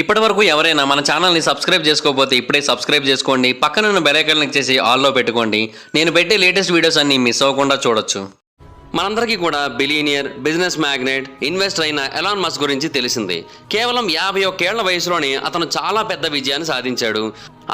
ఇప్పటి వరకు ఎవరైనా మన ఛానల్ని సబ్స్క్రైబ్ చేసుకోకపోతే ఇప్పుడే సబ్స్క్రైబ్ చేసుకోండి. పక్కనున్న బెల్ క్లిక్ చేసి ఆల్లో పెట్టుకోండి. నేను పెట్టే లేటెస్ట్ వీడియోస్ అన్ని మిస్ అవ్వకుండా చూడొచ్చు. మనందరికీ కూడా బిలీనియర్ బిజినెస్ మ్యాగ్నెట్ ఇన్వెస్టర్ అయిన ఎలాన్ మస్క్ గురించి తెలిసింది. కేవలం యాభై ఒక్కేళ్ళ వయసులోనే అతను చాలా పెద్ద విజయాన్ని సాధించాడు.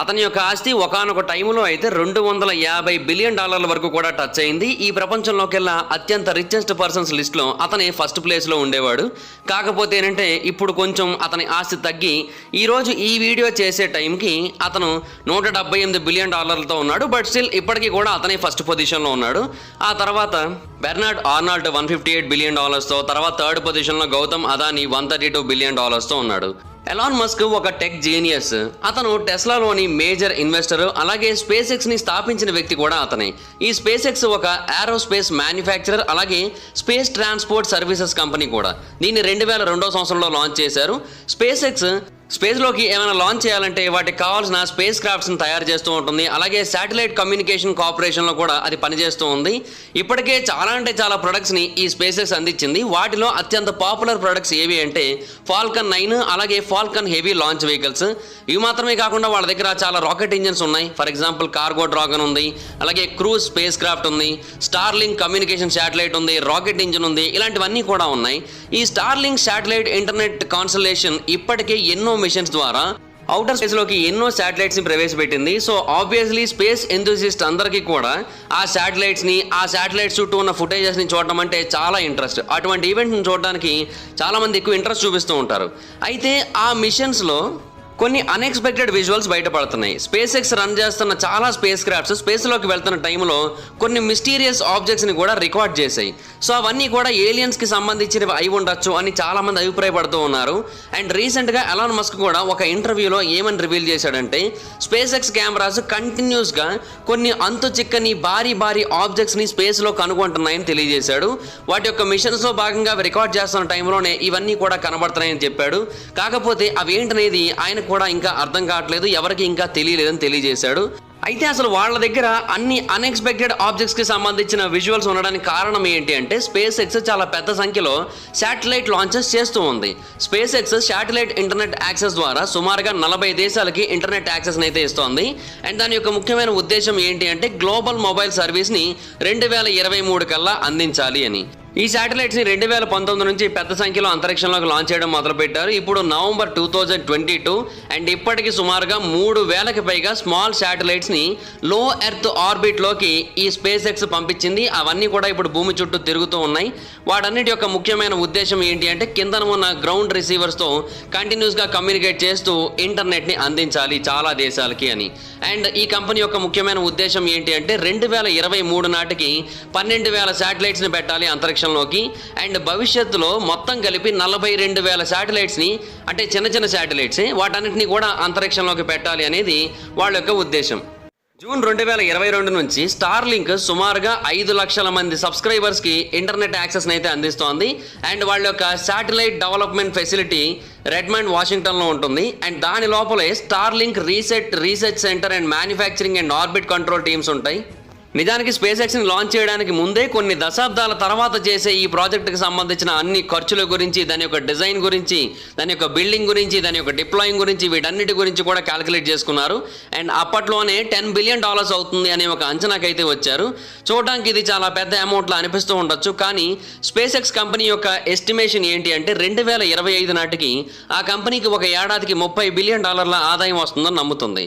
అతని యొక్క ఆస్తి ఒకనొక టైంలో అయితే రెండు వందల యాభై బిలియన్ డాలర్ల వరకు కూడా టచ్ అయింది. ఈ ప్రపంచంలోకెల్లా అత్యంత రిచెస్ట్ పర్సన్స్ లిస్ట్లో అతని ఫస్ట్ ప్లేస్లో ఉండేవాడు. కాకపోతే ఏంటంటే ఇప్పుడు కొంచెం అతని ఆస్తి తగ్గి ఈరోజు ఈ వీడియో చేసే టైంకి అతను నూట డెబ్బై ఎనిమిది బిలియన్ డాలర్లతో ఉన్నాడు. బట్ స్టిల్ ఇప్పటికీ కూడా అతనే ఫస్ట్ పొజిషన్లో ఉన్నాడు. ఆ తర్వాత Bernard Arnault one fifty eight billion డాలర్స్తో తర్వాత థర్డ్ పొజిషన్లో Gautam Adani one thirty two billion డాలర్స్తో ఉన్నాడు. ఎలాన్ మస్క్ ఒక టెక్ జీనియస్ అతను టెస్లాలోని మేజర్ ఇన్వెస్టర్ అలాగే స్పేస్ ఎక్స్ని స్థాపించిన వ్యక్తి కూడా అతనే. ఈ స్పేస్ ఎక్స్ ఒక ఏరోస్పేస్ మ్యానుఫ్యాక్చరర్ అలాగే స్పేస్ ట్రాన్స్పోర్ట్ సర్వీసెస్ కంపెనీ కూడా. దీన్ని రెండు వేల రెండో సంవత్సరంలో లాంచ్ చేశారు. స్పేస్ ఎక్స్ స్పేస్లోకి ఏమైనా లాంచ్ చేయాలంటే వాటికి కావాల్సిన స్పేస్ క్రాఫ్ట్స్ని తయారు చేస్తూ ఉంటుంది. అలాగే శాటిలైట్ కమ్యూనికేషన్ కార్పొరేషన్లో కూడా అది పనిచేస్తూ ఉంది. ఇప్పటికే చాలా అంటే చాలా ప్రొడక్ట్స్ని ఈ స్పేసెస్ అందించింది. వాటిలో అత్యంత పాపులర్ ప్రొడక్ట్స్ ఏవి అంటే ఫాల్కన్ నైన్ అలాగే ఫాల్కన్ హెవీ లాంచ్ వెహికల్స్ ఇవి మాత్రమే కాకుండా వాళ్ళ దగ్గర చాలా రాకెట్ ఇంజిన్స్ ఉన్నాయి. ఫర్ ఎగ్జాంపుల్ కార్గో డ్రాగన్ ఉంది. అలాగే క్రూజ్ స్పేస్ క్రాఫ్ట్ ఉంది. స్టార్లింగ్ కమ్యూనికేషన్ శాటిలైట్ ఉంది. రాకెట్ ఇంజిన్ ఉంది. ఇలాంటివన్నీ కూడా ఉన్నాయి. ఈ స్టార్లింగ్ శాటిలైట్ ఇంటర్నెట్ కాన్సలేషన్ ఇప్పటికే ఎన్నో మిషన్స్ ద్వారా అవుటర్ స్పేస్లోకి ఎన్నో శాటిలైట్స్ని ప్రవేశపెట్టింది. సో ఆబ్వియస్లీ స్పేస్ ఎంతూసిస్ట్ అందరికీ కూడా ఆ శాటిలైట్స్ని ఆ శాటిలైట్స్ చుట్టూ ఉన్న ఫుటేజెస్ని చూడటం అంటే చాలా ఇంట్రెస్ట్ అటువంటి ఈవెంట్ని చూడడానికి చాలా మంది ఎక్కువ ఇంట్రెస్ట్ చూపిస్తూ ఉంటారు. అయితే ఆ మిషన్స్లో కొన్ని అన్ఎక్స్పెక్టెడ్ విజువల్స్ బయటపడుతున్నాయి. స్పేస్ ఎక్స్ రన్ చేస్తున్న చాలా స్పేస్ క్రాఫ్ట్స్ స్పేస్లోకి వెళ్తున్న టైంలో కొన్ని మిస్టీరియస్ ఆబ్జెక్ట్స్ని కూడా రికార్డ్ చేశాయి. సో అవన్నీ కూడా ఏలియన్స్కి సంబంధించినవి అయి ఉండొచ్చు అని చాలామంది అభిప్రాయపడుతూ ఉన్నారు. అండ్ రీసెంట్గా ఎలాన్ మస్క్ కూడా ఒక ఇంటర్వ్యూలో ఏమని రివీల్ చేశాడంటే స్పేస్ ఎక్స్ కెమెరాస్ కంటిన్యూస్గా కొన్ని అంతు చిక్కని భారీ భారీ ఆబ్జెక్ట్స్ని స్పేస్లో కనుగొంటున్నాయని తెలియజేశాడు. వాటి యొక్క మిషన్స్లో భాగంగా అవి రికార్డ్ చేస్తున్న టైంలోనే ఇవన్నీ కూడా కనబడుతున్నాయని చెప్పాడు. కాకపోతే అవి ఏంటనేది ఆయన కూడా ఇంకా అర్థం కావట్లేదు ఎవరికి ఇంకా తెలియలేదని తెలియజేశాడు. అయితే అసలు వాళ్ళ దగ్గర అన్ని అన్ఎక్స్పెక్టెడ్ ఆబ్జెక్ట్స్కి సంబంధించిన విజువల్స్ ఉండడానికి కారణం ఏంటి అంటే స్పేస్ ఎక్స్ చాలా పెద్ద సంఖ్యలో శాటిలైట్ లాంచెస్ చేస్తూ ఉంది. Space X satellite internet access ద్వారా సుమారుగా నలభై దేశాలకి ఇంటర్నెట్ యాక్సెస్ అయితే ఇస్తోంది. అండ్ దాని యొక్క ముఖ్యమైన ఉద్దేశం ఏంటి అంటే గ్లోబల్ మొబైల్ సర్వీస్ని రెండు వేల ఇరవై మూడు కల్లా అందించాలి అని. ఈ శాటిలైట్స్ని రెండు వేల పంతొమ్మిది నుంచి పెద్ద సంఖ్యలో అంతరిక్షంలోకి లాంచ్ చేయడం మొదలుపెట్టారు. ఇప్పుడు November two thousand twenty two and ఇప్పటికి సుమారుగా మూడు వేలకి పైగా స్మాల్ శాటిలైట్స్ని లో ఎర్త్ ఆర్బిట్లోకి ఈ స్పేస్ ఎక్స్ పంపించింది. అవన్నీ కూడా ఇప్పుడు భూమి చుట్టూ తిరుగుతూ ఉన్నాయి. వాటన్నిటి యొక్క ముఖ్యమైన ఉద్దేశం ఏంటి అంటే కిందన ఉన్న గ్రౌండ్ రిసీవర్స్తో కంటిన్యూస్గా కమ్యూనికేట్ చేస్తూ ఇంటర్నెట్ని అందించాలి చాలా దేశాలకి అని. అండ్ ఈ కంపెనీ యొక్క ముఖ్యమైన ఉద్దేశం ఏంటి అంటే రెండు వేల ఇరవై మూడు నాటికి పన్నెండు వేల శాటిలైట్స్ని పెట్టాలి అంతరిక్షంలోకి అండ్ భవిష్యత్తులో మొత్తం కలిపి నలభై రెండు వేల శాటిలైట్స్ని అంటే చిన్న చిన్న శాటిలైట్స్ వాటన్నిటిని కూడా అంతరిక్షంలోకి పెట్టాలి అనేది వాళ్ళ యొక్క ఉద్దేశం. జూన్ రెండు వేల ఇరవై రెండు నుంచి స్టార్ లింక్ సుమారుగా ఐదు లక్షల మంది సబ్స్క్రైబర్స్కి ఇంటర్నెట్ యాక్సెస్ని అయితే అందిస్తోంది. అండ్ వాళ్ళ యొక్క శాటిలైట్ డెవలప్మెంట్ ఫెసిలిటీ రెడ్మండ్ వాషింగ్టన్లో ఉంటుంది. అండ్ దాని లోపలే Starlink reset research center and manufacturing and orbit control teams ఉంటాయి. నిజానికి స్పేస్ ఎక్స్ని లాంచ్ చేయడానికి ముందే కొన్ని దశాబ్దాల తర్వాత చేసే ఈ ప్రాజెక్టుకి సంబంధించిన అన్ని ఖర్చుల గురించి దాని యొక్క డిజైన్ గురించి దాని యొక్క బిల్డింగ్ గురించి దాని యొక్క డిప్లాయింగ్ గురించి వీటన్నిటి గురించి కూడా క్యాలిక్యులేట్ చేసుకున్నారు. అండ్ అప్పట్లోనే టెన్ బిలియన్ డాలర్స్ అవుతుంది అనే ఒక అంచనాకైతే వచ్చారు. చూడడానికి ఇది చాలా పెద్ద అమౌంట్లో అనిపిస్తూ ఉండొచ్చు. కానీ స్పేస్ ఎక్స్ కంపెనీ యొక్క ఎస్టిమేషన్ ఏంటి అంటే రెండు వేల ఇరవై ఐదు నాటికి ఆ కంపెనీకి ఒక ఏడాదికి ముప్పై బిలియన్ డాలర్ల ఆదాయం వస్తుందని నమ్ముతుంది.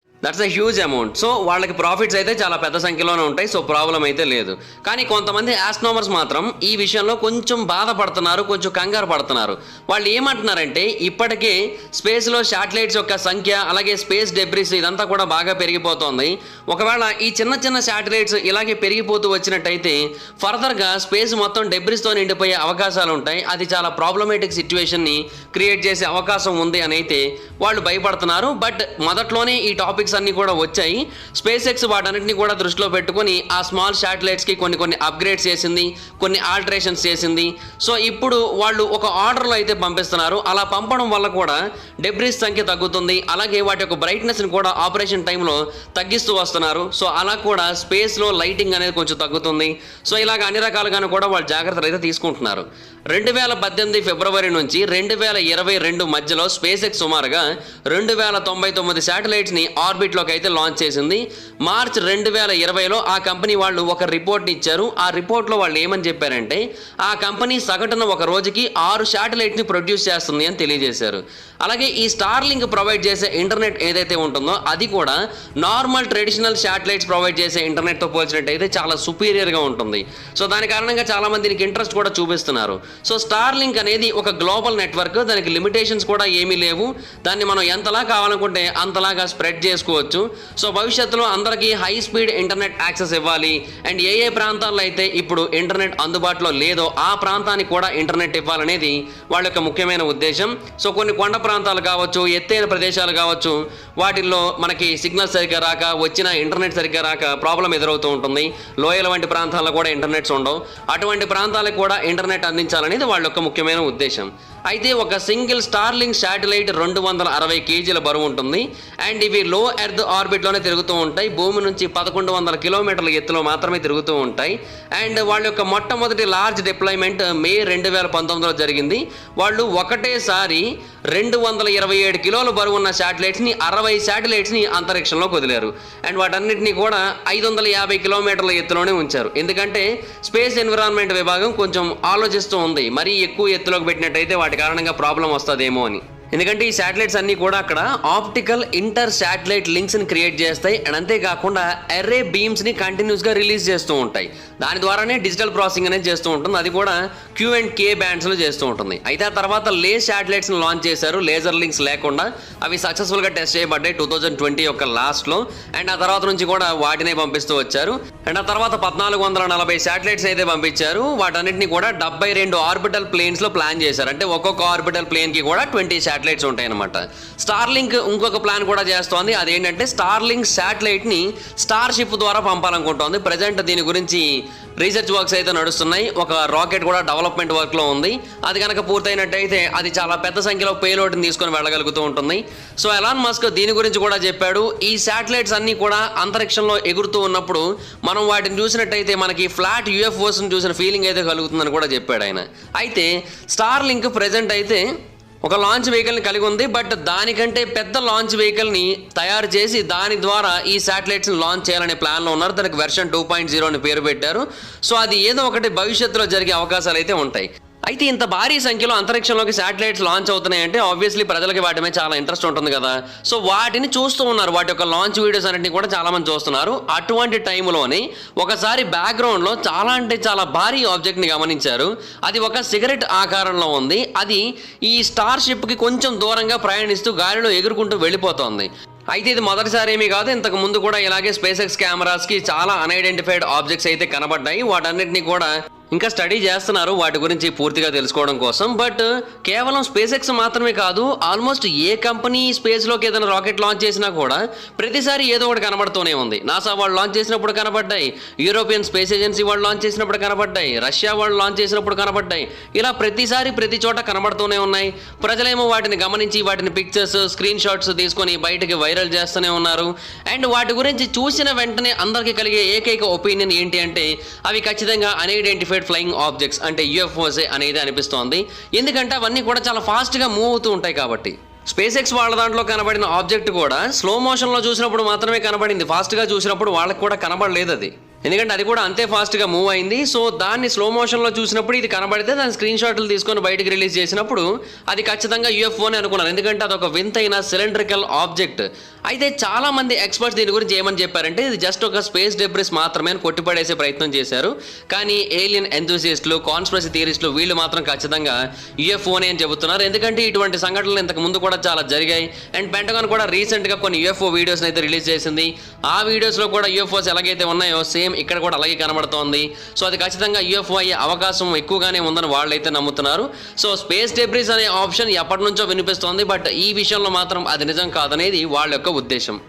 that's a huge amount so వాళ్ళకి ప్రాఫిట్స్ అయితే చాలా పెద్ద సంఖ్యలోనే ఉంటాయి. సో ప్రాబ్లం అయితే లేదు. కానీ కొంతమంది ఆస్ట్రోమర్స్ మాత్రం ఈ విషయంలో కొంచెం బాధపడుతున్నారు కొంచెం కంగారు పడుతున్నారు. వాళ్ళు ఏమంటున్నారంటే ఇప్పటికే స్పేస్లో శాటిలైట్స్ యొక్క సంఖ్య అలాగే స్పేస్ డెబ్రిస్ ఇదంతా కూడా బాగా పెరిగిపోతోంది. ఒకవేళ ఈ చిన్న చిన్న శాటిలైట్స్ ఇలాగే పెరిగిపోతూ వచ్చినట్టయితే ఫర్దర్గా స్పేస్ మొత్తం డెబ్రిస్తో నిండిపోయే అవకాశాలు ఉంటాయి. అది చాలా ప్రాబ్లమేటిక్ సిచ్యువేషన్ని క్రియేట్ చేసే అవకాశం ఉంది అని అయితే వాళ్ళు భయపడుతున్నారు. బట్ మొదట్లోనే ఈ టాపిక్స్ అన్ని కూడా వచ్చాయి. స్పేస్ ఎక్స్ వాటన్నిటిని కూడా దృష్టిలో పెట్టుకొని ఆ స్మాల్ శాటిలైట్స్కి కొన్ని కొన్ని అప్గ్రేడ్స్ చేసింది కొన్ని ఆల్టరేషన్స్ చేసింది. సో ఇప్పుడు వాళ్ళు ఒక ఆర్డర్లో అయితే పంపిస్తున్నారు. అలా పంపడం వల్ల కూడా డెబ్రీస్ సంఖ్య తగ్గుతుంది. అలాగే వాటి యొక్క బ్రైట్నెస్ని కూడా ఆపరేషన్ టైంలో తగ్గిస్తూ వస్తున్నారు. సో అలా కూడా స్పేస్లో లైటింగ్ అనేది కొంచెం తగ్గుతుంది. సో ఇలాగ అన్ని రకాలుగాను కూడా వాళ్ళు జాగ్రత్తలు అయితే తీసుకుంటున్నారు. రెండు వేల పద్దెనిమిది ఫిబ్రవరి నుంచి రెండు వేల ఇరవై రెండు మధ్యలో స్పేస్ ఎక్స్ సుమారుగా రెండు వేల తొంభై తొమ్మిది శాటిలైట్స్ని ఆర్బిట్లోకి అయితే లాంచ్ చేసింది. మార్చ్ రెండు వేల ఇరవైలో ఆ కంపెనీ వాళ్ళు ఒక రిపోర్ట్ని ఇచ్చారు. ఆ రిపోర్ట్లో వాళ్ళు ఏమని చెప్పారంటే ఆ కంపెనీ సగటున ఒక రోజుకి ఆరు శాటిలైట్ని ప్రొడ్యూస్ చేస్తుంది అని తెలియజేశారు. అలాగే ఈ స్టార్లింక్ ప్రొవైడ్ చేసే ఇంటర్నెట్ ఏదైతే ఉంటుందో అది కూడా నార్మల్ ట్రెడిషనల్ శాటిలైట్స్ ప్రొవైడ్ చేసే ఇంటర్నెట్తో పోల్చినట్టయితే చాలా సుపీరియర్గా ఉంటుంది. సో దాని కారణంగా చాలా మంది దీనికి ఇంట్రెస్ట్ కూడా చూపిస్తున్నారు. సో స్టార్లింక్ అనేది ఒక గ్లోబల్ నెట్వర్క్ దానికి లిమిటేషన్స్ కూడా ఏమీ లేవు. దాన్ని మనం ఎంతలా కావాలనుకుంటే అంతలాగా స్ప్రెడ్ చేసుకోవచ్చు సో భవిష్యత్తులో అందరికీ హై స్పీడ్ ఇంటర్నెట్ యాక్సెస్ ఇవ్వాలి. అండ్ ఏ ఏ ప్రాంతాల్లో అయితే ఇప్పుడు ఇంటర్నెట్ అందుబాటులో లేదో ఆ ప్రాంతానికి కూడా ఇంటర్నెట్ ఇవ్వాలనేది వాళ్ళ యొక్క ముఖ్యమైన ఉద్దేశం. సో కొన్ని కొండ ప్రాంతాలు కావచ్చు ఎత్తైన ప్రదేశాలు కావచ్చు వాటిల్లో మనకి సిగ్నల్ సరిగ్గా రాక వచ్చిన ఇంటర్నెట్ సరిగ్గా రాక ప్రాబ్లం ఎదురవుతూ ఉంటుంది. లోయల వంటి ప్రాంతాల్లో కూడా ఇంటర్నెట్స్ ఉండవు. అటువంటి ప్రాంతాలకు కూడా ఇంటర్నెట్ అందించాలనేది వాళ్ళ యొక్క ముఖ్యమైన ఉద్దేశం. అయితే ఒక సింగిల్ స్టార్లింగ్ శాటిలైట్ రెండు వందల అరవై కేజీల బరువు ఉంటుంది. అండ్ ఇవి లో ఎర్త్ ఆర్బిట్లోనే తిరుగుతూ ఉంటాయి. భూమి నుంచి పదకొండు వందల కిలోమీటర్ల ఎత్తులో మాత్రమే తిరుగుతూ ఉంటాయి. అండ్ వాళ్ళ యొక్క మొట్టమొదటి లార్జ్ డిప్లాయ్మెంట్ మే రెండు వేల పంతొమ్మిదిలో జరిగింది. వాళ్ళు ఒకటేసారి రెండు వందల ఇరవై ఏడు కిలోల బరువు ఉన్న శాటిలైట్స్ని అరవై శాటిలైట్స్ని అంతరిక్షంలోకి వదిలారు. అండ్ వాటన్నిటిని కూడా ఐదు వందల యాభై కిలోమీటర్ల ఎత్తులోనే ఉంచారు. ఎందుకంటే స్పేస్ ఎన్విరాన్మెంట్ విభాగం కొంచెం ఆలోచిస్తూ ఉంది. మరీ ఎక్కువ ఎత్తులోకి పెట్టినట్టయితే వాటి కారణంగా ప్రాబ్లం వస్తుందేమో అని. ఎందుకంటే ఈ శాటిలైట్స్ అన్నీ కూడా అక్కడ ఆప్టికల్ ఇంటర్ శాటిలైట్ లింక్స్ని క్రియేట్ చేస్తాయి. అండ్ అంతేకాకుండా ఎర్రే బీమ్స్ని కంటిన్యూస్గా రిలీజ్ చేస్తూ ఉంటాయి. దాని ద్వారానే డిజిటల్ ప్రాసెసింగ్ అనేది చేస్తూ ఉంటుంది. అది కూడా క్యూ అండ్ కే బ్యాండ్స్లో చేస్తూ ఉంటుంది. అయితే ఆ తర్వాత లే శాటిలైట్స్ని లాంచ్ చేశారు. లేజర్ లింక్స్ లేకుండా అవి సక్సెస్ఫుల్గా టెస్ట్ చేయబడ్డాయి టూ థౌజండ్ ట్వంటీ యొక్క లాస్ట్లో అండ్ ఆ తర్వాత నుంచి కూడా వాటినే పంపిస్తూ వచ్చారు. అండ్ ఆ తర్వాత పద్నాలుగు వందల నలభై శాటిలైట్స్ అయితే పంపించారు. వాటన్నిటిని కూడా డెబ్బై రెండు ఆర్బిటల్ ప్లేన్స్లో ప్లాన్ చేశారు. అంటే ఒక్కొక్క ఆర్బిటల్ ప్లేన్కి కూడా ట్వంటీ శాటిలైట్స్ ఉంటాయి అనమాట స్టార్లింక్ ఇంకొక ప్లాన్ కూడా చేస్తోంది. అదేంటంటే స్టార్లింక్ శాటిలైట్ని స్టార్ షిప్ ద్వారా పంపాలనుకుంటోంది. ప్రజెంట్ దీని గురించి రీసెర్చ్ వర్క్స్ అయితే నడుస్తున్నాయి. ఒక రాకెట్ కూడా డెవలప్మెంట్ వర్క్లో ఉంది. అది కనుక పూర్తయినట్టయితే అది చాలా పెద్ద సంఖ్యలో పేలోడ్ని తీసుకొని వెళ్ళగలుగుతూ ఉంటుంది. సో ఎలాన్ మస్క్ దీని గురించి కూడా చెప్పాడు. ఈ శాటిలైట్స్ అన్నీ కూడా అంతరిక్షంలో ఎగురుతూ ఉన్నప్పుడు మనం వాటిని చూసినట్టయితే మనకి ఫ్లాట్ యూఎఫ్ఓస్ని చూసిన ఫీలింగ్ అయితే కలుగుతుందని కూడా చెప్పాడు ఆయన. అయితే స్టార్ లింక్ ప్రజెంట్ అయితే ఒక లాంచ్ వెహికల్ని కలిగి ఉంది బట్ దానికంటే పెద్ద లాంచ్ వెహికల్ని తయారు చేసి దాని ద్వారా ఈ శాటిలైట్స్ని లాంచ్ చేయాలనే ప్లాన్లో ఉన్నారు. దానికి వెర్షన్ టూ పాయింట్ జీరో అని పేరు పెట్టారు. సో అది ఏదో ఒకటి భవిష్యత్తులో జరిగే అవకాశాలు అయితే ఉంటాయి. అయితే ఇంత భారీ సంఖ్యలో అంతరిక్షంలోకి శాటిలైట్స్ లాంచ్ అవుతున్నాయంటే ఆబ్వియస్లీ ప్రజలకి వాటి మీద చాలా ఇంట్రెస్ట్ ఉంటుంది కదా. సో వాటిని చూస్తూ ఉన్నారు. వాటి యొక్క లాంచ్ వీడియోస్ అన్నింటినీ కూడా చాలా మంది చూస్తున్నారు. అటువంటి టైంలోని ఒకసారి బ్యాక్గ్రౌండ్లో చాలా అంటే చాలా భారీ ఆబ్జెక్ట్ని గమనించారు. అది ఒక సిగరెట్ ఆకారంలో ఉంది. అది ఈ స్టార్ షిప్కి కొంచెం దూరంగా ప్రయాణిస్తూ గాలిలో ఎగురుకుంటూ వెళ్ళిపోతోంది. అయితే ఇది మొదటిసారి ఏమీ కాదు. ఇంతకు ముందు కూడా ఇలాగే స్పేస్ ఎక్స్ కెమెరాస్కి చాలా అన్ఐడెంటిఫైడ్ ఆబ్జెక్ట్స్ అయితే కనబడ్డాయి. వాటన్నిటిని కూడా ఇంకా స్టడీ చేస్తున్నారు వాటి గురించి పూర్తిగా తెలుసుకోవడం కోసం. బట్ కేవలం స్పేస్ ఎక్స్ మాత్రమే కాదు ఆల్మోస్ట్ ఏ కంపెనీ స్పేస్లోకి ఏదైనా రాకెట్ లాంచ్ చేసినా కూడా ప్రతిసారి ఏదో ఒకటి కనబడుతూనే ఉంది. నాసా వాళ్ళు లాంచ్ చేసినప్పుడు కనబడ్డాయి. యూరోపియన్ స్పేస్ ఏజెన్సీ వాళ్ళు లాంచ్ చేసినప్పుడు కనబడ్డాయి. రష్యా వాళ్ళు లాంచ్ చేసినప్పుడు కనబడ్డాయి. ఇలా ప్రతిసారి ప్రతి చోట కనబడుతూనే ఉన్నాయి. ప్రజలేమో వాటిని గమనించి వాటిని పిక్చర్స్ స్క్రీన్ షాట్స్ తీసుకొని బయటకి వైరల్ చేస్తూనే ఉన్నారు. అండ్ వాటి గురించి చూసిన వెంటనే అందరికీ కలిగే ఏకైక ఒపీనియన్ ఏంటి అంటే అవి ఖచ్చితంగా అన్ఐడెంటిఫైడ్ ఫ్లయింగ్ ఆబ్జెక్ట్స్ అంటే యుఎఫ్ఓస్ అనేది అనిపిస్తోంది. ఎందుకంటే అవన్నీ కూడా చాలా ఫాస్ట్గా మూవ్ అవుతూ ఉంటాయి కాబట్టి. స్పేస్ ఎక్స్ వాళ్ళ దాంట్లో కనబడిన ఆబ్జెక్ట్ కూడా స్లో మోషన్లో చూసినప్పుడు మాత్రమే కనబడింది. ఫాస్ట్గా చూసినప్పుడు వాళ్ళకి కూడా కనబడలేదు అది. ఎందుకంటే అది కూడా అంతే ఫాస్ట్గా మూవ్ అయింది. సో దాన్ని స్లో మోషన్లో చూసినప్పుడు ఇది కనబడితే దాని స్క్రీన్ షాట్లు తీసుకొని బయటకు రిలీజ్ చేసినప్పుడు అది ఖచ్చితంగా యూఎఫ్ఓ అనుకున్నాను అనుకున్నారు. ఎందుకంటే అదొక వింతైన సిలిండ్రికల్ ఆబ్జెక్ట్ అయితే చాలా మంది ఎక్స్పర్ట్స్ దీని గురించి ఏమని చెప్పారంటే ఇది జస్ట్ ఒక స్పేస్ డెబ్రిస్ మాత్రమే అని కొట్టిపడేసే ప్రయత్నం చేశారు. కానీ ఏలియన్ ఎంతూసియస్టులు కాన్స్పరసీ థియరిస్టులు వీళ్ళు మాత్రం ఖచ్చితంగా యూఎఫ్ఓనే అని చెబుతున్నారు. ఎందుకంటే ఇటువంటి సంఘటనలు ఇంతకు ముందు కూడా చాలా జరిగాయి. అండ్ పెంటగాన్ కూడా రీసెంట్గా కొన్ని యూఎఫ్ఓ వీడియోస్ అయితే రిలీజ్ చేసింది. ఆ వీడియోస్లో కూడా యూఎఫ్ఓస్ ఎలాగైతే ఉన్నాయో సేమ్ ఇక్కడ కూడా అలాగే కనబడుతోంది. సో అది ఖచ్చితంగా యూఎఫ్ఓ అయ్యే అవకాశం ఎక్కువగానే ఉందని వాళ్ళైతే నమ్ముతున్నారు. సో స్పేస్ డెబ్రీస్ అనే ఆప్షన్ ఎప్పటి నుంచో వినిపిస్తోంది. బట్ ఈ విషయంలో మాత్రం అది నిజం కాదనేది వాళ్ళ యొక్క ఉద్దేశం.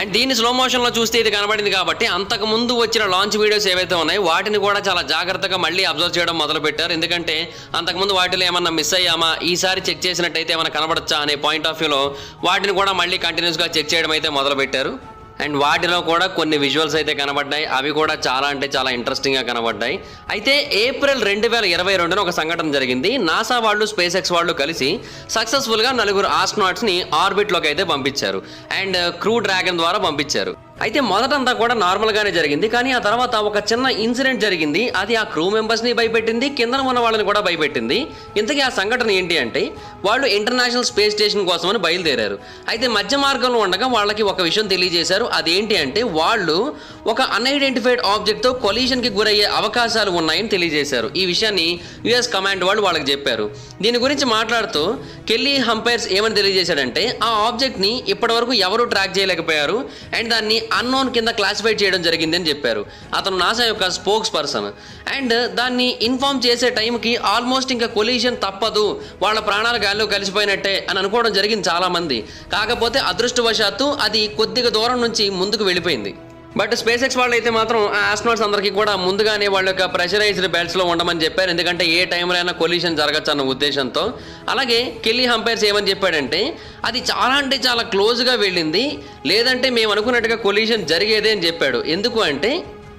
అండ్ దీన్ని స్లో మోషన్లో చూస్తే ఇది కనబడింది కాబట్టి అంతకు ముందు వచ్చిన లాంచ్ వీడియోస్ ఏవైతే ఉన్నాయో వాటిని కూడా చాలా జాగ్రత్తగా మళ్ళీ అబ్జర్వ్ చేయడం మొదలు పెట్టారు ఎందుకంటే అంతకుముందు వాటిలో ఏమన్నా మిస్ అయ్యామా? ఈసారి చెక్ చేసినట్టయితే ఏమైనా కనబడచ్చా? అనే పాయింట్ ఆఫ్ వ్యూలో వాటిని కూడా మళ్ళీ కంటిన్యూస్గా చెక్ చేయడం అయితే మొదలు పెట్టారు అండ్ వాటిలో కూడా కొన్ని విజువల్స్ అయితే కనబడ్డాయి. అవి కూడా చాలా అంటే చాలా ఇంట్రెస్టింగ్గా కనబడ్డాయి. అయితే ఏప్రిల్ రెండు వేల ఇరవై రెండున ఒక సంఘటన జరిగింది. నాసా వాళ్ళు స్పేస్ ఎక్స్ వాళ్ళు కలిసి సక్సెస్ఫుల్గా నలుగురు ఆస్ట్రోనాట్స్ని ఆర్బిట్లోకి అయితే పంపించారు. అండ్ క్రూ డ్రాగన్ ద్వారా పంపించారు. అయితే మొదటంతా కూడా నార్మల్గానే జరిగింది. కానీ ఆ తర్వాత ఒక చిన్న ఇన్సిడెంట్ జరిగింది. అది ఆ క్రూ మెంబర్స్ని భయపెట్టింది. కింద ఉన్న వాళ్ళని కూడా భయపెట్టింది. ఇంతకీ ఆ సంఘటన ఏంటి అంటే వాళ్ళు ఇంటర్నేషనల్ స్పేస్ స్టేషన్ కోసమని బయలుదేరారు. అయితే మధ్య మార్గంలో ఉండగా వాళ్ళకి ఒక విషయం తెలియజేశారు. అదేంటి అంటే వాళ్ళు ఒక అన్ఐడెంటిఫైడ్ ఆబ్జెక్ట్తో కొలీషన్కి గురయ్యే అవకాశాలు ఉన్నాయని తెలియజేశారు. ఈ విషయాన్ని యుఎస్ కమాండ్ వాళ్ళు వాళ్ళకి చెప్పారు. దీని గురించి మాట్లాడుతూ కెల్లీ హంపైర్స్ ఏమని తెలియజేశాడంటే ఆ ఆబ్జెక్ట్ని ఇప్పటివరకు ఎవరు ట్రాక్ చేయలేకపోయారు. అండ్ దాన్ని అన్నోన్ కింద క్లాసిఫై చేయడం జరిగింది అని చెప్పారు. అతను నాసా యొక్క స్పోక్స్ పర్సన్ అండ్ దాన్ని ఇన్ఫార్మ్ చేసే టైంకి ఆల్మోస్ట్ ఇంకా కొలిషన్ తప్పదు. వాళ్ళ ప్రాణాలు గాల్లో కలిసిపోయినట్టే అని అనుకోవడం జరిగింది చాలామంది. కాకపోతే అదృష్టవశాత్తు అది కొద్దిగా దూరం నుంచి ముందుకు వెళ్ళిపోయింది. బట్ స్పేస్ ఎక్స్ వాళ్ళు అయితే మాత్రం ఆ ఆస్ట్రోనాట్స్ అందరికీ కూడా ముందుగానే వాళ్ళ యొక్క ప్రెషరైజ్డ్ బెల్ట్స్లో ఉండమని చెప్పారు. ఎందుకంటే ఏ టైంలో అయినా కొల్యూషన్ జరగచ్చు అన్న ఉద్దేశంతో. అలాగే కెల్లీ హంపైర్స్ ఏమని చెప్పాడంటే అది చాలా అంటే చాలా క్లోజ్గా వెళ్ళింది. లేదంటే మేము అనుకున్నట్టుగా కొల్యూషన్ జరిగేదే అని చెప్పాడు. ఎందుకు అంటే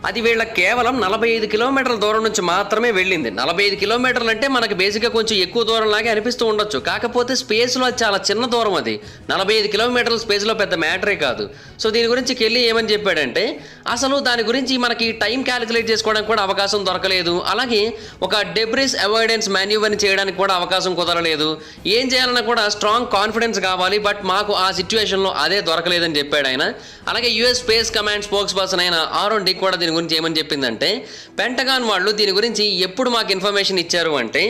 అది వీళ్ళ కేవలం నలభై ఐదు కిలోమీటర్ల దూరం నుంచి మాత్రమే వెళ్ళింది. నలభై ఐదు కిలోమీటర్లు అంటే మనకు బేసిక్గా కొంచెం ఎక్కువ దూరం లాగే అనిపిస్తూ ఉండొచ్చు. కాకపోతే స్పేస్లో చాలా చిన్న దూరం అది. నలభై ఐదు కిలోమీటర్ల స్పేస్లో పెద్ద మ్యాటరే కాదు. సో దీని గురించి కెళ్ళి ఏమని చెప్పాడంటే అసలు దాని గురించి మనకి టైం క్యాలిక్యులేట్ చేసుకోవడానికి కూడా అవకాశం దొరకలేదు. అలాగే ఒక డెబ్రిస్ అవాయిడెన్స్ మాన్యూవర్ని చేయడానికి కూడా అవకాశం కుదరలేదు. ఏం చేయాలన్నా కూడా స్ట్రాంగ్ కాన్ఫిడెన్స్ కావాలి. బట్ మాకు ఆ సిచ్యువేషన్లో అదే దొరకలేదని చెప్పాడు ఆయన. అలాగే US space command spokesperson అయిన ఆరోన్ డిక్ కూడా దీని గురించి ఏమని చెప్పిందంటే పెంటగాన్ వాళ్ళు దీని గురించి ఎప్పుడు మాకు ఇన్ఫర్మేషన్ ఇచ్చారు అంటే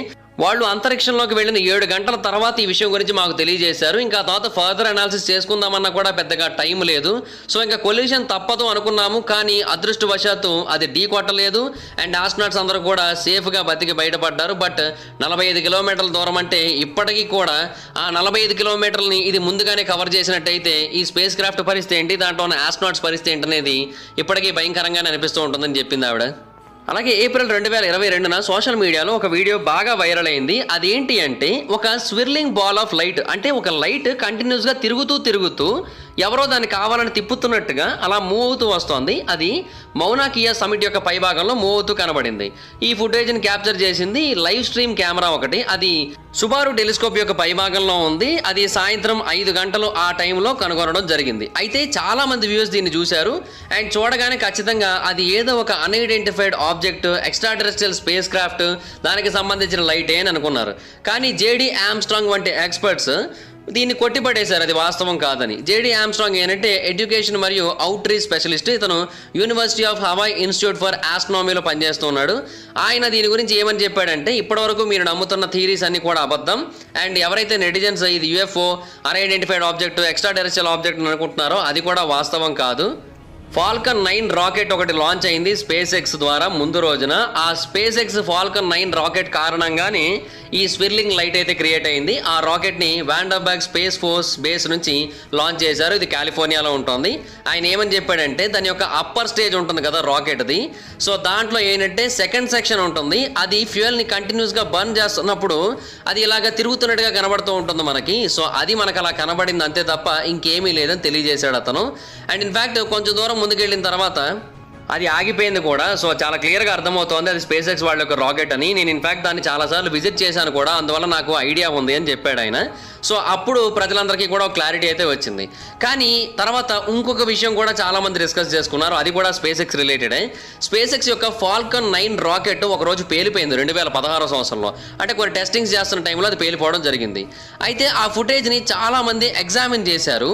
వాళ్ళు అంతరిక్షంలోకి వెళ్ళిన ఏడు గంటల తర్వాత ఈ విషయం గురించి మాకు తెలియజేశారు. ఇంకా తర్వాత ఫర్దర్ అనాలిసిస్ చేసుకుందామన్నా కూడా పెద్దగా టైం లేదు. సో ఇంకా కొల్యూషన్ తప్పదు అనుకున్నాము. కానీ అదృష్టవశాత్తు అది ఢీ కొట్టలేదు అండ్ ఆస్ట్రాట్స్ అందరూ కూడా సేఫ్గా బతికి బయటపడ్డారు. బట్ నలభై ఐదు కిలోమీటర్ల దూరం అంటే ఇప్పటికీ కూడా ఆ నలభై ఐదు కిలోమీటర్లని ఇది ముందుగానే కవర్ చేసినట్టయితే ఈ స్పేస్ క్రాఫ్ట్ పరిస్థితి ఏంటి? దాంట్లో ఉన్న ఆస్ట్రాట్స్ పరిస్థితి ఏంటనేది అనేది ఇప్పటికీ భయంకరంగానే అనిపిస్తూ ఉంటుందని చెప్పింది ఆవిడ. అలాగే ఏప్రిల్ రెండు వేల ఇరవై రెండున సోషల్ మీడియాలో ఒక వీడియో బాగా వైరల్ అయింది. అదేంటి అంటే ఒక స్విర్లింగ్ బాల్ ఆఫ్ లైట్. అంటే ఒక లైట్ కంటిన్యూస్గా తిరుగుతూ తిరుగుతూ ఎవరో దాన్ని కావాలని తిప్పుతున్నట్టుగా అలా మూవ్ అవుతూ వస్తోంది. అది మౌనాకియా సమిట్ యొక్క పైభాగంలో మూవ్ అవుతూ కనబడింది. ఈ ఫుటేజ్ని క్యాప్చర్ చేసింది లైవ్ స్ట్రీమ్ కెమెరా ఒకటి. అది సుబారు టెలిస్కోప్ యొక్క పైభాగంలో ఉంది. అది సాయంత్రం ఐదు గంటలు ఆ టైంలో కనుగొనడం జరిగింది. అయితే చాలా మంది వ్యూస్ దీన్ని చూశారు. అండ్ చూడగానే ఖచ్చితంగా అది ఏదో ఒక unidentified object extraterrestrial spacecraft దానికి సంబంధించిన లైటే అని అనుకున్నారు. కానీ జేడి ఆమ్స్ట్రాంగ్ వంటి ఎక్స్పర్ట్స్ దీన్ని కొట్టిపడేశారు అది వాస్తవం కాదని. జేడి ఆమ్స్ట్రాంగ్ ఏంటంటే ఎడ్యుకేషన్ మరియు అవుట్రీచ్ స్పెషలిస్ట్. ఇతను university of Hawaii institute for ఆస్ట్రానమీలో పనిచేస్తున్నాడు ఆయన దీని గురించి ఏమని చెప్పాడంటే ఇప్పటివరకు మీరు నమ్ముతున్న థీరీస్ అన్ని కూడా అబద్ధం. అండ్ ఎవరైతే నెటిజన్స్ ఇది UFO unidentified object extraterrestrial object అనుకుంటున్నారో అది కూడా వాస్తవం కాదు. ఫాల్కన్ నైన్ రాకెట్ ఒకటి లాంచ్ అయింది స్పేస్ ఎక్స్ ద్వారా ముందు రోజున. ఆ space X Falcon nine rocket కారణంగానే ఈ స్విర్లింగ్ లైట్ అయితే క్రియేట్ అయింది. ఆ రాకెట్ని బ్యాగ్ స్పేస్ ఫోర్స్ బేస్ నుంచి లాంచ్ చేశారు. ఇది కాలిఫోర్నియాలో ఉంటుంది. ఆయన ఏమని చెప్పాడంటే దాని యొక్క అప్పర్ స్టేజ్ ఉంటుంది కదా రాకెట్ది సో దాంట్లో ఏంటంటే సెకండ్ సెక్షన్ ఉంటుంది. అది ఫ్యూయల్ని కంటిన్యూస్గా బర్న్ చేస్తున్నప్పుడు అది ఇలాగ తిరుగుతున్నట్టుగా కనబడుతూ ఉంటుంది మనకి. సో అది మనకు అలా కనబడింది అంతే తప్ప ఇంకేమీ లేదని తెలియజేశాడు అతను. అండ్ ఇన్ఫ్యాక్ట్ కొంచెం దూరం ముందుకెళ్ళిన తర్వాత అది ఆగిపోయింది కూడా. సో చాలా క్లియర్గా అర్థమవుతోంది. అది స్పేస్ ఎక్స్ వాళ్ళ యొక్క రాకెట్ అని. నేను ఇన్ఫాక్ట్ దాన్ని చాలాసార్లు విజిట్ చేశాను కూడా. అందువల్ల నాకు ఐడియా ఉంది అని చెప్పాడు ఆయన. సో అప్పుడు ప్రజలందరికీ కూడా క్లారిటీ అయితే వచ్చింది. కానీ తర్వాత ఇంకొక విషయం కూడా చాలామంది డిస్కస్ చేసుకున్నారు. అది కూడా space X related space X యొక్క ఫాల్కన్ నైన్ రాకెట్ ఒక రోజు పేలిపోయింది రెండు వేల పదహారో సంవత్సరంలో. అంటే కొన్ని టెస్టింగ్స్ చేస్తున్న టైంలో అది పేలిపోవడం జరిగింది. అయితే ఆ ఫుటేజ్ని చాలామంది ఎగ్జామిన్ చేశారు.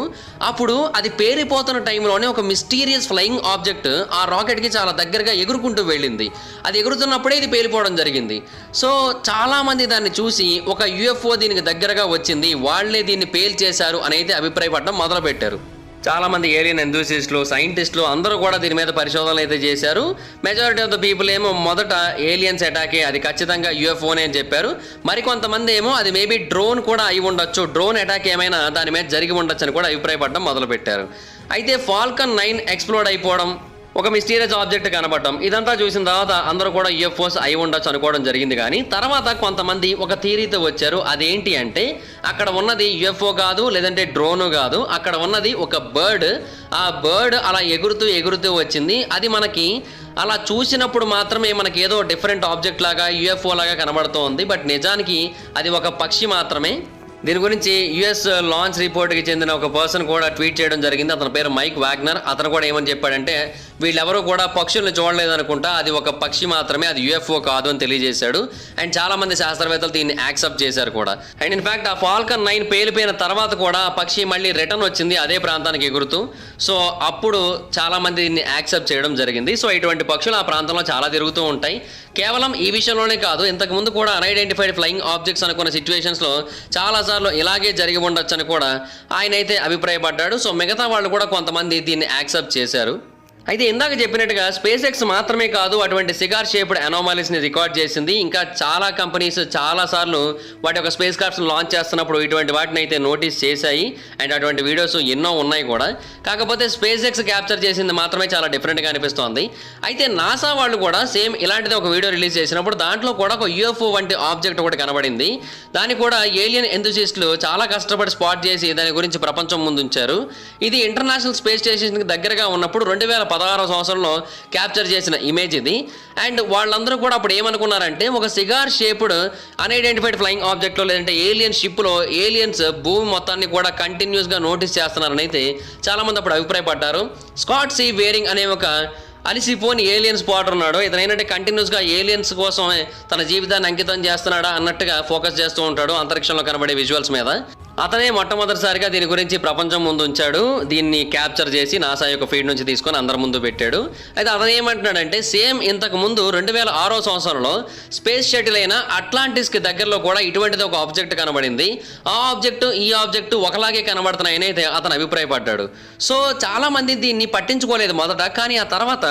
అప్పుడు అది పేలిపోతున్న టైంలోనే ఒక మిస్టీరియస్ ఫ్లయింగ్ ఆబ్జెక్ట్ ఆ రాకెట్కి చాలా దగ్గరగా ఎగురుకుంటూ వెళ్ళింది. అది ఎగురుతున్నప్పుడే ఇది పేలిపోవడం జరిగింది. సో చాలామంది దాన్ని చూసి ఒక యుఎఫ్ఓ దీనికి దగ్గరగా వచ్చింది. వాళ్ళే దీన్ని పేల్చేశారు చేశారు అనేది అభిప్రాయపడడం మొదలుపెట్టారు. చాలామంది ఏలియన్ ఎంతూసిస్టులు సైంటిస్టులు అందరూ కూడా దీని మీద పరిశోధనలు అయితే చేశారు. మెజారిటీ ఆఫ్ ద పీపుల్ ఏమో మొదట ఏలియన్స్ అటాకే అది ఖచ్చితంగా యూఎఫ్ఓనే అని చెప్పారు. మరికొంతమంది ఏమో అది మేబీ డ్రోన్ కూడా అయి ఉండొచ్చు. డ్రోన్ అటాక్ ఏమైనా దాని మీద జరిగి ఉండొచ్చు అని కూడా అభిప్రాయపడడం మొదలుపెట్టారు. అయితే ఫాల్కన్ నైన్ ఎక్స్ప్లోడ్ అయిపోవడం ఒక మిస్టీరియస్ ఆబ్జెక్ట్ కనబడటం ఇదంతా చూసిన తర్వాత అందరూ కూడా యూఎఫ్ఓస్ అయి ఉండొచ్చు అనుకోవడం జరిగింది కానీ తర్వాత కొంతమంది ఒక థీరీతో వచ్చారు. అదేంటి అంటే అక్కడ ఉన్నది యుఎఫ్ఓ కాదు లేదంటే డ్రోను కాదు. అక్కడ ఉన్నది ఒక బర్డ్ ఆ బర్డ్ అలా ఎగురుతూ ఎగురుతూ వచ్చింది. అది మనకి అలా చూసినప్పుడు మాత్రమే మనకి ఏదో డిఫరెంట్ ఆబ్జెక్ట్ లాగా యుఎఫ్ఓ లాగా కనబడుతోంది. బట్ నిజానికి అది ఒక పక్షి మాత్రమే. దీని గురించి యుఎస్ లాంచ్ రిపోర్ట్కి చెందిన ఒక పర్సన్ కూడా ట్వీట్ చేయడం జరిగింది. అతని పేరు మైక్ వాగ్నర్ అతను కూడా ఏమని చెప్పాడంటే వీళ్ళెవరూ కూడా పక్షుల్ని చూడలేదు అనుకుంటా అది ఒక పక్షి మాత్రమే అది యుఎఫ్ఓ కాదు అని తెలియజేశాడు. అండ్ చాలా మంది శాస్త్రవేత్తలు దీన్ని యాక్సెప్ట్ చేశారు కూడా. అండ్ ఇన్ఫాక్ట్ ఆ ఫాల్కన్ నైన్ పేలిపోయిన తర్వాత కూడా పక్షి మళ్ళీ రిటర్న్ వచ్చింది అదే ప్రాంతానికి ఎగురుతూ. సో అప్పుడు చాలా మంది దీన్ని యాక్సెప్ట్ చేయడం జరిగింది. సో ఇటువంటి పక్షులు ఆ ప్రాంతంలో చాలా తిరుగుతూ ఉంటాయి. కేవలం ఈ విషయంలోనే కాదు ఇంతకు ముందు కూడా అన్ఐడెంటిఫైడ్ ఫ్లయింగ్ ఆబ్జెక్ట్స్ అనుకున్న సిచ్యువేషన్స్లో చాలాసార్లు ఇలాగే జరిగి ఉండొచ్చు అని కూడా ఆయన అయితే అభిప్రాయపడ్డాడు. సో మిగతా వాళ్ళు కూడా కొంతమంది దీన్ని యాక్సెప్ట్ చేశారు. అయితే ఇందాక చెప్పినట్టుగా స్పేస్ ఎక్స్ మాత్రమే కాదు అటువంటి సిగార్ షేప్డ్ అనామాలీస్ని రికార్డ్ చేసింది. ఇంకా చాలా కంపెనీస్ చాలా సార్లు వాటి యొక్క స్పేస్ క్రాఫ్ట్స్ లాంచ్ చేస్తున్నప్పుడు ఇటువంటి వాటిని అయితే నోటీస్ చేశాయి. అండ్ అటువంటి వీడియోస్ ఎన్నో ఉన్నాయి కూడా. కాకపోతే స్పేస్ ఎక్స్ క్యాప్చర్ చేసింది మాత్రమే చాలా డిఫరెంట్గా అనిపిస్తోంది. అయితే నాసా వాళ్ళు కూడా సేమ్ ఇలాంటిది ఒక వీడియో రిలీజ్ చేసినప్పుడు దాంట్లో కూడా ఒక యూఎఫ్ఓ వంటి ఆబ్జెక్ట్ ఒకటి కనబడింది. దాన్ని కూడా ఏలియన్ ఎంతూసిస్టులు చాలా కష్టపడి స్పాట్ చేసి దాని గురించి ప్రపంచం ముందుంచారు. ఇది ఇంటర్నేషనల్ స్పేస్ స్టేషన్కి దగ్గరగా ఉన్నప్పుడు రెండు వేల పదహారవ సంవత్సరంలో క్యాప్చర్ చేసిన ఇమేజ్ ఇది. అండ్ వాళ్ళందరూ కూడా అప్పుడు ఏమనుకున్నారంటే ఒక సిగార్ షేప్డ్ అన్ఐడెంటిఫైడ్ ఫ్లయింగ్ ఆబ్జెక్ట్లో లేదంటే ఏలియన్ షిప్లో ఏలియన్స్ భూమి మొత్తాన్ని కూడా కంటిన్యూస్గా నోటీస్ చేస్తున్నారని అయితే చాలామంది అప్పుడు అభిప్రాయపడ్డారు. స్కాట్ సి వేరింగ్ అనే ఒక అలిసిపోని ఏలియన్స్ పాటర్ ఉన్నాడు. ఇతను ఏంటంటే కంటిన్యూస్గా ఏలియన్స్ కోసం తన జీవితాన్ని అంకితం చేస్తున్నాడా అన్నట్టుగా ఫోకస్ చేస్తూ ఉంటాడు అంతరిక్షంలో కనబడే విజువల్స్ మీద. అతనే మొట్టమొదటిసారిగా దీని గురించి ప్రపంచం ముందు ఉంచాడు. దీన్ని క్యాప్చర్ చేసి నాసా యొక్క ఫీడ్ నుంచి తీసుకొని అందరి ముందు పెట్టాడు. అయితే అతను ఏమంటున్నాడంటే సేమ్ ఇంతకు ముందు రెండు వేల ఆరో సంవత్సరంలో స్పేస్ షటిల్ అయిన అట్లాంటిస్కి దగ్గరలో కూడా ఇటువంటిది ఒక ఆబ్జెక్ట్ కనబడింది. ఆ ఆబ్జెక్ట్ ఈ ఆబ్జెక్ట్ ఒకలాగే కనబడుతున్నాయని అయితే అతను అభిప్రాయపడ్డాడు. సో చాలామంది దీన్ని పట్టించుకోలేదు మొదట కానీ ఆ తర్వాత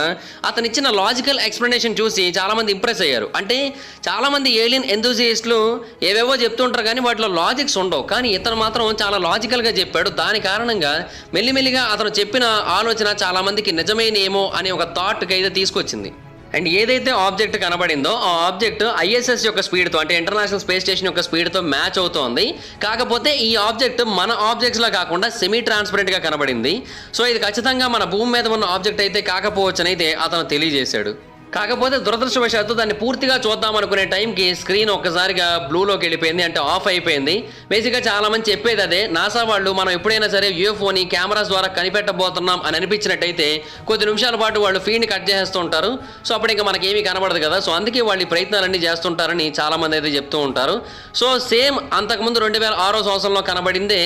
అతను ఇచ్చిన లాజికల్ ఎక్స్ప్లెనేషన్ చూసి చాలామంది ఇంప్రెస్ అయ్యారు. అంటే చాలామంది ఏలియన్ ఎంతూజియస్టులు ఏవేవో చెప్తుంటారు కానీ వాటిలో లాజిక్స్ ఉండవు. కానీ ఇతను మాత్రం చాలా లాజికల్గా చెప్పాడు. దాని కారణంగా మెల్లిమెల్లిగా అతను చెప్పిన ఆలోచన చాలామందికి నిజమేనేమో అనే ఒక థాట్కి అయితే తీసుకొచ్చింది. అండ్ ఏదైతే ఆబ్జెక్ట్ కనబడిందో ఆ ఆబ్జెక్ట్ ఐఎస్ఎస్ యొక్క స్పీడ్తో అంటే ఇంటర్నేషనల్ స్పేస్ స్టేషన్ యొక్క స్పీడ్తో మ్యాచ్ అవుతోంది. కాకపోతే ఈ ఆబ్జెక్ట్ మన ఆబ్జెక్ట్స్లా కాకుండా సెమీ ట్రాన్స్పరెంట్గా కనబడింది. సో ఇది ఖచ్చితంగా మన భూమి మీద ఉన్న ఆబ్జెక్ట్ అయితే కాకపోవచ్చునైతే అతను తెలియజేశాడు. కాకపోతే దురదృష్టవశాత్తు దాన్ని పూర్తిగా చూద్దాం అనుకునే టైంకి స్క్రీన్ ఒక్కసారిగా బ్లూలోకి వెళ్ళిపోయింది అంటే ఆఫ్ అయిపోయింది. బేసిక్గా చాలా మంది చెప్పేది అదే నాసా వాళ్ళు మనం ఎప్పుడైనా సరే యూఎఫ్ఓని కెమెరాస్ ద్వారా కనిపెట్టబోతున్నాం అని అనిపించినట్టయితే కొద్ది నిమిషాల పాటు వాళ్ళు ఫీడ్ని కట్ చేస్తూ ఉంటారు. సో అప్పుడు ఇంకా మనకి ఏమీ కనబడదు కదా. సో అందుకే వాళ్ళు ఈ ప్రయత్నాలన్నీ చేస్తుంటారని చాలా మంది అయితే చెప్తూ ఉంటారు. సో సేమ్ అంతకుముందు రెండు వేల ఆరో సంవత్సరంలో కనబడిందే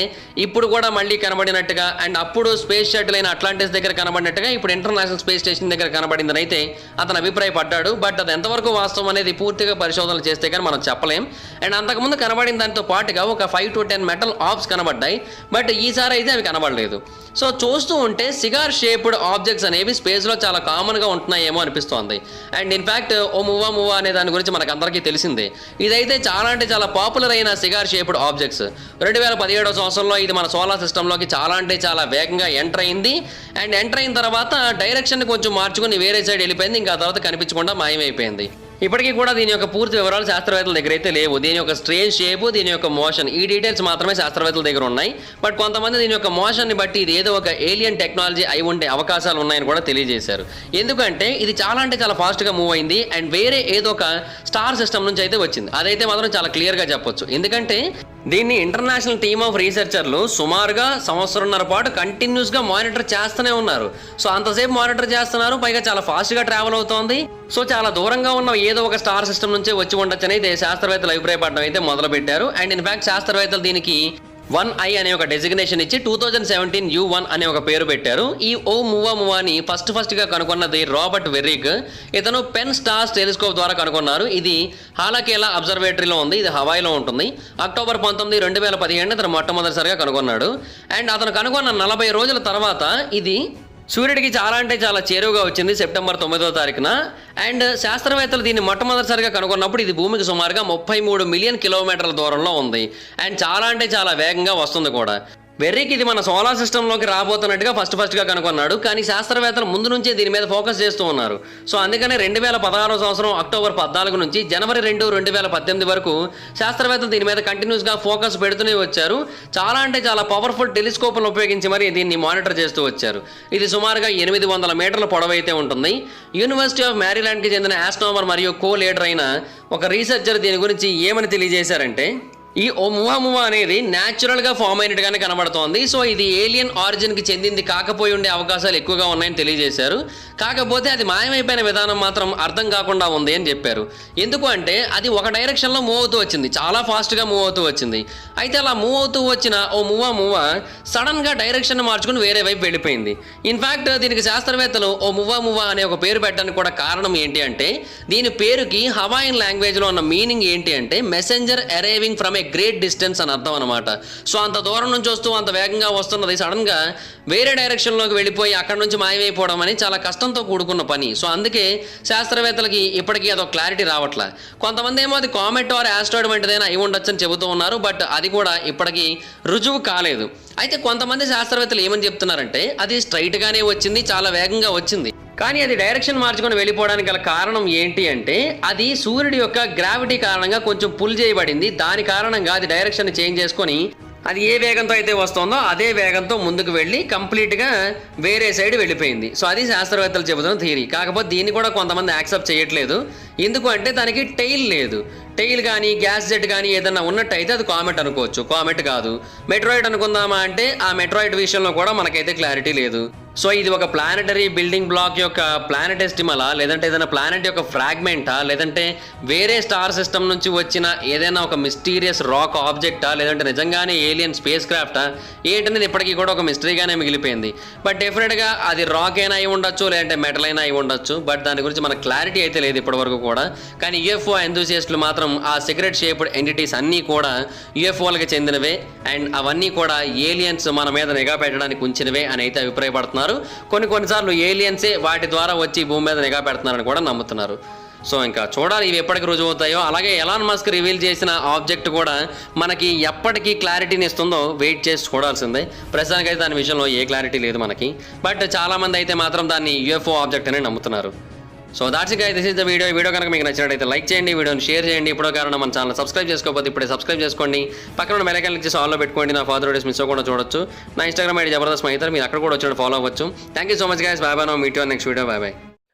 ఇప్పుడు కూడా మళ్ళీ కనబడినట్టుగా అండ్ అప్పుడు స్పేస్ షటిల్ అయిన అట్లాంటిస్ దగ్గర కనబడినట్టుగా ఇప్పుడు ఇంటర్నేషనల్ స్పేస్ స్టేషన్ దగ్గర కనబడిందని అయితే అతను అభిప్రాయపడ్డాడు బట్ అది ఎంతవరకు వాస్తవం అనేది పూర్తిగా పరిశోధనలు చేస్తే కానీ మనం చెప్పలేం. అండ్ అంతకుముందు కనబడిన దానితో పాటుగా ఒక five to ten metal orbs కనబడ్డాయి బట్ ఈసారి అయితే అవి కనబడలేదు. సో చూస్తూ ఉంటే సిగార్ షేప్డ్ ఆబ్జెక్ట్స్ అనేవి స్పేస్లో చాలా కామన్గా ఉంటున్నాయేమో అనిపిస్తోంది. అండ్ ఇన్ఫ్యాక్ట్ ఓ మువ్వా మువ్వా అనే దాని గురించి మనకు అందరికీ తెలిసిందే. ఇదైతే చాలా అంటే చాలా పాపులర్ అయిన సిగార్ షేప్డ్ ఆబ్జెక్ట్స్ రెండు వేల పదిహేడో సంవత్సరంలో ఇది మన సోలార్ సిస్టంలోకి చాలా అంటే చాలా వేగంగా ఎంటర్ అయింది. అండ్ ఎంటర్ అయిన తర్వాత డైరెక్షన్ కొంచెం మార్చుకుని వేరే సైడ్ వెళ్ళిపోయింది. ఇంకా తర్వాత కనిపించకుండా మాయమైపోయింది. ఇప్పటికీ కూడా దీని యొక్క పూర్తి వివరాలు శాస్త్రవేత్తల దగ్గర అయితే లేవు. దీని యొక్క స్ట్రేన్ షేప్ దీని యొక్క మోషన్ ఈ డీటెయిల్స్ మాత్రమే శాస్త్రవేత్తల దగ్గర ఉన్నాయి. బట్ కొంతమంది దీని యొక్క మోషన్ని బట్టి ఇది ఏదో ఒక ఏలియన్ టెక్నాలజీ అయి ఉండే అవకాశాలు ఉన్నాయని కూడా తెలియజేశారు. ఎందుకంటే ఇది చాలా అంటే చాలా ఫాస్ట్గా మూవ్ అయింది అండ్ వేరే ఏదో ఒక స్టార్ సిస్టమ్ నుంచి అయితే వచ్చింది. అదైతే మాత్రం చాలా క్లియర్గా చెప్పొచ్చు. ఎందుకంటే దీన్ని ఇంటర్నేషనల్ టీమ్ ఆఫ్ రీసెర్చర్లు సుమారుగా సంవత్సరంన్నర పాటు కంటిన్యూస్గా మానిటర్ చేస్తూనే ఉన్నారు. సో అంతసేపు మానిటర్ చేస్తున్నారు పైగా చాలా ఫాస్ట్గా ట్రావెల్ అవుతోంది. సో చాలా దూరంగా ఉన్న ఏదో ఒక స్టార్ సిస్టమ్ నుంచే వచ్చి ఉండొచ్చని అయితే శాస్త్రవేత్తలు అభిప్రాయపడడం అయితే మొదలు పెట్టారు అండ్ ఇన్ఫాక్ట్ శాస్త్రవేత్తలు దీనికి వన్ ఐ అనే ఒక డెసిగ్నేషన్ ఇచ్చి two thousand seventeen U one అనే ఒక పేరు పెట్టారు. ఈ ఓ మువా మువాని ఫస్ట్ ఫస్ట్గా కనుగొన్నది రాబర్ట్ వెర్రిక్ ఇతను పెన్ స్టార్స్ టెలిస్కోప్ ద్వారా కనుగొన్నారు. ఇది హాలాకేలా అబ్జర్వేటరీలో ఉంది. ఇది హవాయిలో ఉంటుంది. అక్టోబర్ పంతొమ్మిది రెండు వేల పదిహేను అతను మొట్టమొదటిసారిగా కనుగొన్నాడు. అండ్ అతను కనుగొన్న నలభై రోజుల తర్వాత ఇది సూర్యుడికి చాలా అంటే చాలా చేరువగా వచ్చింది సెప్టెంబర్ తొమ్మిదో తారీఖున. అండ్ శాస్త్రవేత్తలు దీన్ని మొట్టమొదటిసారిగా కనుగొన్నప్పుడు ఇది భూమికి సుమారుగా ముప్పై మూడు మిలియన్ కిలోమీటర్ల దూరంలో ఉంది. అండ్ చాలా అంటే చాలా వేగంగా వస్తుంది కూడా. వెర్రీకి ఇది మన సోలార్ సిస్టంలోకి రాబోతున్నట్టుగా ఫస్ట్ ఫస్ట్గా కనుగొన్నాడు. కానీ శాస్త్రవేత్తలు ముందు నుంచే దీని మీద ఫోకస్ చేస్తూ ఉన్నారు. సో అందుకనే రెండు వేల పదహారో సంవత్సరం అక్టోబర్ పద్నాలుగు నుంచి జనవరి రెండు రెండు వేల పద్దెనిమిది వరకు శాస్త్రవేత్తలు దీని మీద కంటిన్యూస్గా ఫోకస్ పెడుతూనే వచ్చారు. చాలా అంటే చాలా పవర్ఫుల్ టెలిస్కోప్లను ఉపయోగించి మరి దీన్ని మానిటర్ చేస్తూ వచ్చారు. ఇది సుమారుగా ఎనిమిది వందల మీటర్ల పొడవైతే ఉంటుంది. యూనివర్సిటీ ఆఫ్ మ్యారీలాండ్కి చెందిన ఆస్ట్రోమర్ మరియు కో లీడర్ అయిన ఒక రీసెర్చర్ దీని గురించి ఏమని తెలియజేశారంటే ఈ ఒమువామువా అనేది న్యాచురల్గా ఫామ్ అయినట్టుగానే కనబడుతోంది. సో ఇది ఏలియన్ ఆరిజిన్కి చెందింది కాకపోయి ఉండే అవకాశాలు ఎక్కువగా ఉన్నాయని తెలియజేశారు. కాకపోతే అది మాయమైపోయిన విధానం మాత్రం అర్థం కాకుండా ఉంది అని చెప్పారు. ఎందుకు అంటే అది ఒక డైరెక్షన్లో మూవ్ అవుతూ వచ్చింది. చాలా ఫాస్ట్గా మూవ్ అవుతూ వచ్చింది. అయితే అలా మూవ్ అవుతూ వచ్చిన ఓ మువా సడన్గా డైరెక్షన్ మార్చుకుని వేరే వైపు వెళ్ళిపోయింది. ఇన్ఫాక్ట్ దీనికి శాస్త్రవేత్తలు ఓ మువా మువా అనే ఒక పేరు పెట్టడానికి కూడా కారణం ఏంటి అంటే దీని పేరుకి హవాయిన్ లాంగ్వేజ్లో ఉన్న మీనింగ్ ఏంటి అంటే messenger arriving from a great distance అని అర్థం అనమాట సో అంత దూరం నుంచి వస్తూ అంత వేగంగా వస్తున్నది సడన్గా వేరే డైరెక్షన్లోకి వెళ్ళిపోయి అక్కడ నుంచి మాయమైపోవడం అని చాలా కష్టంతో కూడుకున్న పని. సో అందుకే శాస్త్రవేత్తలకి ఇప్పటికీ అదొక క్లారిటీ రావట్లే. కొంతమంది ఏమో అది కామెట్ ఆర్ ఆస్ట్రాయిడ్ వంటిదైనా అయి ఉండొచ్చని చెబుతూ ఉన్నారు బట్ అది కూడా ఇప్పటికీ రుజువు కాలేదు. అయితే కొంతమంది శాస్త్రవేత్తలు ఏమని చెప్తున్నారంటే అది స్ట్రైట్ గానే వచ్చింది చాలా వేగంగా వచ్చింది. కానీ అది డైరెక్షన్ మార్చుకొని వెళ్ళిపోవడానికి గల కారణం ఏంటి అంటే అది సూర్యుడి యొక్క గ్రావిటీ కారణంగా కొంచెం పుల్ చేయబడింది. దాని కారణంగా అది డైరెక్షన్ చేంజ్ చేసుకొని అది ఏ వేగంతో అయితే వస్తుందో అదే వేగంతో ముందుకు వెళ్ళి కంప్లీట్గా వేరే సైడ్ వెళ్ళిపోయింది. సో అది శాస్త్రవేత్తలు చెబుతున్న థియరీ కాకపోతే దీన్ని కూడా కొంతమంది యాక్సెప్ట్ చేయట్లేదు. ఎందుకు అంటే దానికి టైల్ లేదు. టెయిల్ కానీ గ్యాస్ జెట్ కానీ ఏదన్నా ఉన్నట్టయితే అది కామెట్ అనుకోవచ్చు. కామెట్ కాదు. మెట్రాయిడ్ అనుకుందామా అంటే ఆ మెట్రాయిడ్ విషయంలో కూడా మనకైతే క్లారిటీ లేదు. సో ఇది ఒక ప్లానటరీ బిల్డింగ్ బ్లాక్ యొక్క ప్లానెటెస్టిమలా లేదంటే ఏదైనా ప్లానెట్ యొక్క ఫ్రాగ్మెంటా లేదంటే వేరే స్టార్ సిస్టమ్ నుంచి వచ్చిన ఏదైనా ఒక మిస్టీరియస్ రాక్ ఆబ్జెక్టా లేదంటే నిజంగానే ఏలియన్ స్పేస్ క్రాఫ్టా ఏంటనేది ఇప్పటికీ కూడా ఒక మిస్టరీగానే మిగిలిపోయింది. బట్ డెఫినెట్గా అది రాక్ అయినా అయి ఉండొచ్చు లేదంటే మెటల్ అయినా అయి ఉండొచ్చు. బట్ దాని గురించి మనకు క్లారిటీ అయితే లేదు ఇప్పటివరకు కూడా. కానీ యుఎఫ్ఓ ఎంతూసియస్టులు మాత్రం ఆ సిగరెట్ షేప్డ్ ఎంటిటీస్ అన్నీ కూడా యుఎఫ్ఓలకు చెందినవే. అండ్ అవన్నీ కూడా ఏలియన్స్ మన మీద నిఘా పెట్టడానికి ఉంచినవే అని అయితే అభిప్రాయపడుతున్నారు. కొన్ని కొన్నిసార్లు ఏలియన్సే వాటి ద్వారా వచ్చి భూమి మీద నిఘా పెడుతున్నారని కూడా నమ్ముతున్నారు. సో ఇంకా చూడాలి ఇవి ఎప్పటికి రుజువు అవుతాయో. అలాగే ఎలాన్ మస్క్ రివీల్ చేసిన ఆబ్జెక్ట్ కూడా మనకి ఎప్పటికీ క్లారిటీని ఇస్తుందో వెయిట్ చేసి చూడాల్సిందే. ప్రస్తుతానికైతే దాని విషయంలో ఏ క్లారిటీ లేదు మనకి. బట్ చాలామంది అయితే మాత్రం దాన్ని యూఎఫ్ఓ ఆబ్జెక్ట్ అని నమ్ముతున్నారు. So that's guys this is the video video కనుక మీకు నచ్చినట్లయితే లైక్ చేయండి వీడియోని షేర్ చేయండి. ఇప్పుడు కారణం మన ఛానల్ సబ్స్క్రైబ్ చేసుకోకపోతే ఇప్పుడే సబ్స్క్రైబ్ చేసుకోండి. పక్కన ఉన్న బెలైకన్ చేసి ఆల్లో పెట్టుకోండి. నా ఫాదర్ వీడియోస్ మిస్ అవ్వకుండా చూడొచ్చు. నా ఇన్స్టాగ్రామ్ ఐడి జబర్దస్త్ స్నేహితులు మీరు అక్కడ కూడా వచ్చి ఫాలో అవ్వచ్చు. Thank you so much guys bye bye no meet next video bye bye